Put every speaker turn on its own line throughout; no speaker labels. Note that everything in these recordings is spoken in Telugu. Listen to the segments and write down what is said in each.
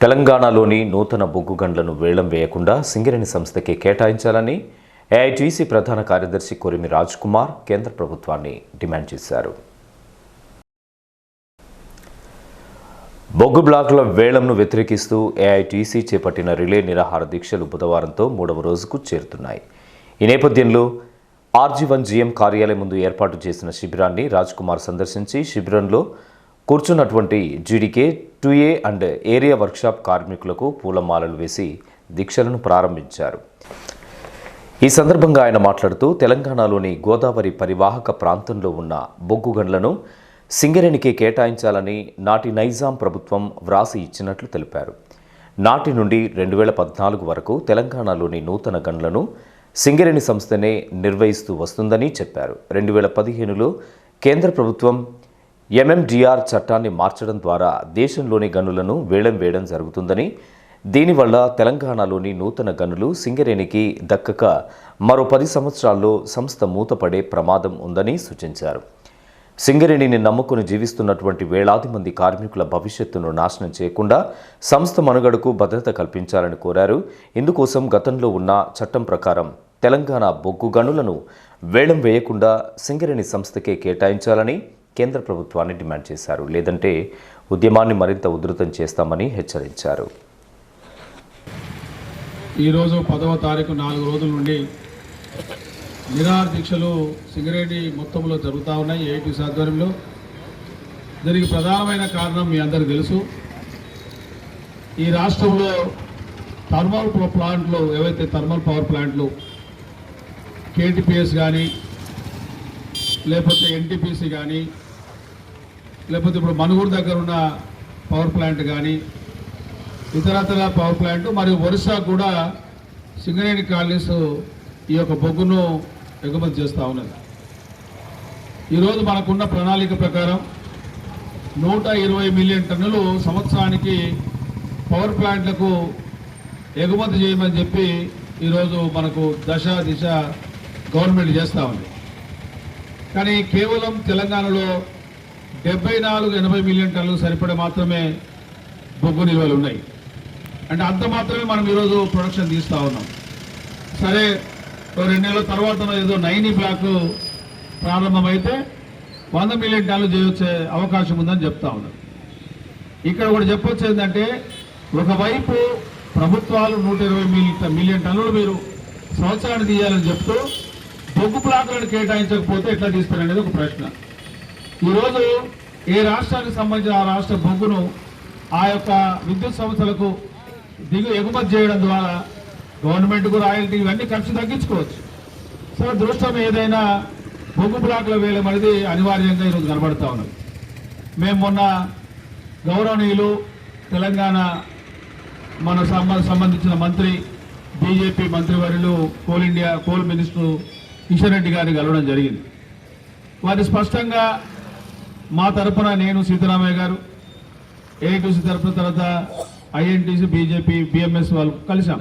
తెలంగాణలోని నూతన బొగ్గు గండ్లను వేలం వేయకుండా సింగరేణి సంస్థకే కేటాయించాలని ఏఐటీసీ ప్రధాన కార్యదర్శి కొరిమి రాజ్ కుమార్ కేంద్ర ప్రభుత్వాన్ని డిమాండ్ చేశారు. బొగ్గు బ్లాకుల వేలంను వ్యతిరేకిస్తూ ఏఐటీసీ చేపట్టిన రిలే నిరాహార దీక్షలు బుధవారంతో మూడవ రోజుకు చేరుతున్నాయి. ఈ నేపథ్యంలో ఆర్జీ వన్ జీఎం కార్యాలయం ముందు ఏర్పాటు చేసిన శిబిరాన్ని రాజ్ కుమార్ సందర్శించి శిబిరంలో కూర్చున్నటువంటి GDK two A and area workshop కార్మికులకు పూలమాలలు వేసి దీక్షలను ప్రారంభించారు. ఈ సందర్భంగా ఆయన మాట్లాడుతూ తెలంగాణలోని గోదావరి పరివాహక ప్రాంతంలో ఉన్న బొగ్గు గండ్లను సింగరేణికి కేటాయించాలని నాటి నైజాం ప్రభుత్వం వ్రాసి ఇచ్చినట్లు తెలిపారు. నాటి నుండి రెండు వేల పద్నాలుగు వరకు తెలంగాణలోని నూతన గండ్లను సింగరేణి సంస్థనే నిర్వహిస్తూ వస్తుందని చెప్పారు. రెండు వేల పదిహేనులో కేంద్ర ప్రభుత్వం ఎంఎండిఆర్ చట్టాన్ని మార్చడం ద్వారా దేశంలోని గనులను వేలం వేయడం జరుగుతుందని దీనివల్ల తెలంగాణలోని నూతన గనులు సింగరేణికి దక్కక మరో పది సంవత్సరాల్లో సంస్థ మూతపడే ప్రమాదం ఉందని సూచించారు. సింగరేణిని నమ్ముకుని జీవిస్తున్నటువంటి వేలాది మంది కార్మికుల భవిష్యత్తును నాశనం చేయకుండా సంస్థ మనుగడకు భద్రత కల్పించాలని కోరారు. ఇందుకోసం గతంలో ఉన్న చట్టం ప్రకారం తెలంగాణ బొగ్గు గనులను వేలం వేయకుండా సింగరేణి సంస్థకే కేటాయించాలని కేంద్ర ప్రభుత్వాన్ని డిమాండ్ చేశారు. లేదంటే ఉద్యమాన్ని మరింత ఉధృతం చేస్తామని హెచ్చరించారు.
ఈరోజు పదవ తారీఖు నాలుగు రోజుల నుండి నిరాహార దీక్షలు సింగరేణి మొత్తంలో జరుగుతూ ఉన్నాయి ఏపీ ఆధ్వర్యంలో దీనికి ప్రధానమైన కారణం మీ అందరికీ తెలుసు. ఈ రాష్ట్రంలో థర్మల్ పవర్ ప్లాంట్లు ఏవైతే థర్మల్ పవర్ ప్లాంట్లు కేటీపీఎస్ కానీ లేకపోతే ఎన్టీపీసీ కానీ లేకపోతే ఇప్పుడు మనుగూరు దగ్గర ఉన్న పవర్ ప్లాంట్ కానీ ఇతరతర పవర్ ప్లాంట్ మరియు ఒరిస్సా కూడా సింగరేణి కాలనీస్ ఈ యొక్క బొగ్గును ఎగుమతి చేస్తూ ఉన్నది. ఈరోజు మనకున్న ప్రణాళిక ప్రకారం నూట ఇరవై మిలియన్ టన్నులు సంవత్సరానికి పవర్ ప్లాంట్లకు ఎగుమతి చేయమని చెప్పి ఈరోజు మనకు దశ దిశ గవర్నమెంట్ చేస్తూ ఉంది. కానీ కేవలం తెలంగాణలో డెబ్బై నాలుగు ఎనభై మిలియన్ టన్నులు సరిపడే మాత్రమే బొగ్గు నిల్వలు ఉన్నాయి. అంటే అంత మాత్రమే మనం ఈరోజు ప్రొడక్షన్ తీస్తూ ఉన్నాం. సరే రెండు నెలల తర్వాత ఏదో నైని బ్లాక్ ప్రారంభమైతే వంద మిలియన్ టన్నులు చేయొచ్చే అవకాశం ఉందని చెప్తా ఉన్నాం. ఇక్కడ కూడా చెప్పొచ్చు ఏంటంటే ఒకవైపు ప్రభుత్వాలు నూట ఇరవై మిలియన్ మిలియన్ టన్నులు మీరు సంవత్సరానికి తీయాలని చెప్తూ బొగ్గు బ్లాకులను కేటాయించకపోతే ఎట్లా తీస్తారనేది ఒక ప్రశ్న. ఈరోజు ఏ రాష్ట్రానికి సంబంధించిన ఆ రాష్ట్ర బొగ్గును ఆ యొక్క విద్యుత్ సంస్థలకు దిగు ఎగుమతి చేయడం ద్వారా గవర్నమెంట్కు రాయల్టీ ఇవన్నీ ఖర్చు తగ్గించుకోవచ్చు. సో దృష్టం ఏదైనా బొగ్గు బ్లాక్ల వేలం అనేది అనివార్యంగా ఈరోజు కనబడుతూ ఉన్నది. మేము మొన్న గౌరవనీయులు తెలంగాణ మన సంబంధించిన మంత్రి బీజేపీ మంత్రివర్యులు coal India coal minister Kishan Reddy గారిని కలవడం జరిగింది. వారి స్పష్టంగా మా తరపున నేను సీతారామయ్య గారు ఏఐటీసీ తరఫున తర్వాత ఐఎన్టీసీ బీజేపీ బిఎంఎస్ వాళ్ళు కలిసాం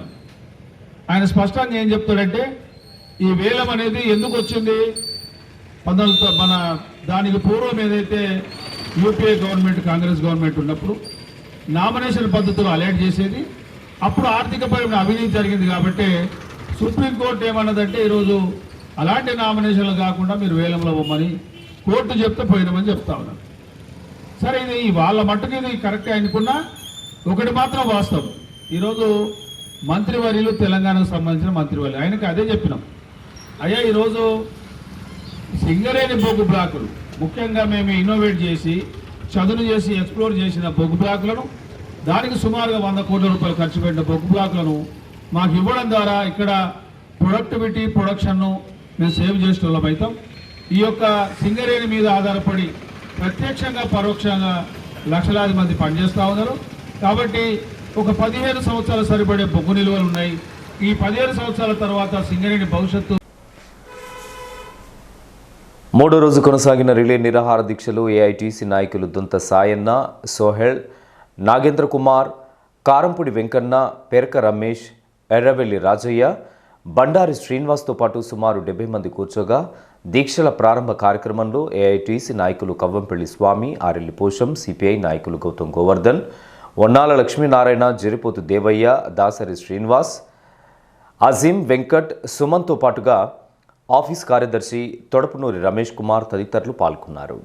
ఆయన స్పష్టంగా ఏం చెప్తాడంటే ఈ వేలం అనేది ఎందుకు వచ్చింది? పంతొమ్మిది మన దానికి పూర్వం ఏదైతే యూపీఏ గవర్నమెంట్ కాంగ్రెస్ గవర్నమెంట్ ఉన్నప్పుడు నామినేషన్ పద్ధతిలో అలర్ట్ చేసేది అప్పుడు ఆర్థికపరమైన అవినీతి జరిగింది కాబట్టి సుప్రీంకోర్టు ఏమన్నదంటే ఈరోజు అలాంటి నామినేషన్లు కాకుండా మీరు వేలంలో ఇవ్వమని కోర్టు చెప్తే పోయినామని చెప్తా ఉన్నారు సరే ఇది వాళ్ళ మట్టుకు ఇది కరెక్ట్ అనుకున్నా ఒకటి మాత్రం వాస్తవం. ఈరోజు మంత్రివర్యులు తెలంగాణకు సంబంధించిన మంత్రివర్యులు. ఆయనకి అదే చెప్పినాం. అయ్యా ఈరోజు సింగరేణి బొగ్గు బ్లాకులు ముఖ్యంగా మేము ఇన్నోవేట్ చేసి చదును చేసి ఎక్స్ప్లోర్ చేసిన బొగ్గు బ్లాకులను దానికి సుమారుగా వంద కోట్ల రూపాయలు ఖర్చు పెట్టిన బొగ్గు బ్లాకులను మాకు ఇవ్వడం ద్వారా ఇక్కడ ప్రొడక్టివిటీ ప్రొడక్షన్ను మేము సేవ్ చేసేటోళ్ళం అవుతాం. ఈ యొక్క సింగరేణి మీద ఆధారపడి ప్రత్యక్షంగా పరోక్షంగా లక్షలాది మంది పనిచేస్తూ ఉన్నారు. కాబట్టి ఒక పదిహేను సంవత్సరాలు సరిపడే బొగ్గు నిల్వలు ఉన్నాయి. ఈ పదిహేను సంవత్సరాల తర్వాత సింగరేణి భవిష్యత్తు
మూడో రోజు కొనసాగిన రిలే నిరాహార దీక్షలు ఏఐటీసీ నాయకులు దుంత సాయన్న సోహెల్ నాగేంద్ర కుమార్ కారంపూడి వెంకన్న పెరక రమేష్ ఎర్రవెల్లి రాజయ్య బండారి శ్రీనివాస్తో పాటు సుమారు డెబ్బై మంది కూర్చోగా దీక్షల ప్రారంభ కార్యక్రమంలో ఏఐటీసీ నాయకులు కవ్వంపల్లి స్వామి ఆరెల్లి పోషం సిపిఐ నాయకులు గౌతమ్ గోవర్ధన్ వన్నాల లక్ష్మీనారాయణ జరిపోతు దేవయ్య దాసరి శ్రీనివాస్ అజీం వెంకట్ సుమన్తో పాటుగా ఆఫీస్ కార్యదర్శి తొడపునూరి రమేష్ కుమార్ తదితరులు పాల్గొన్నారు.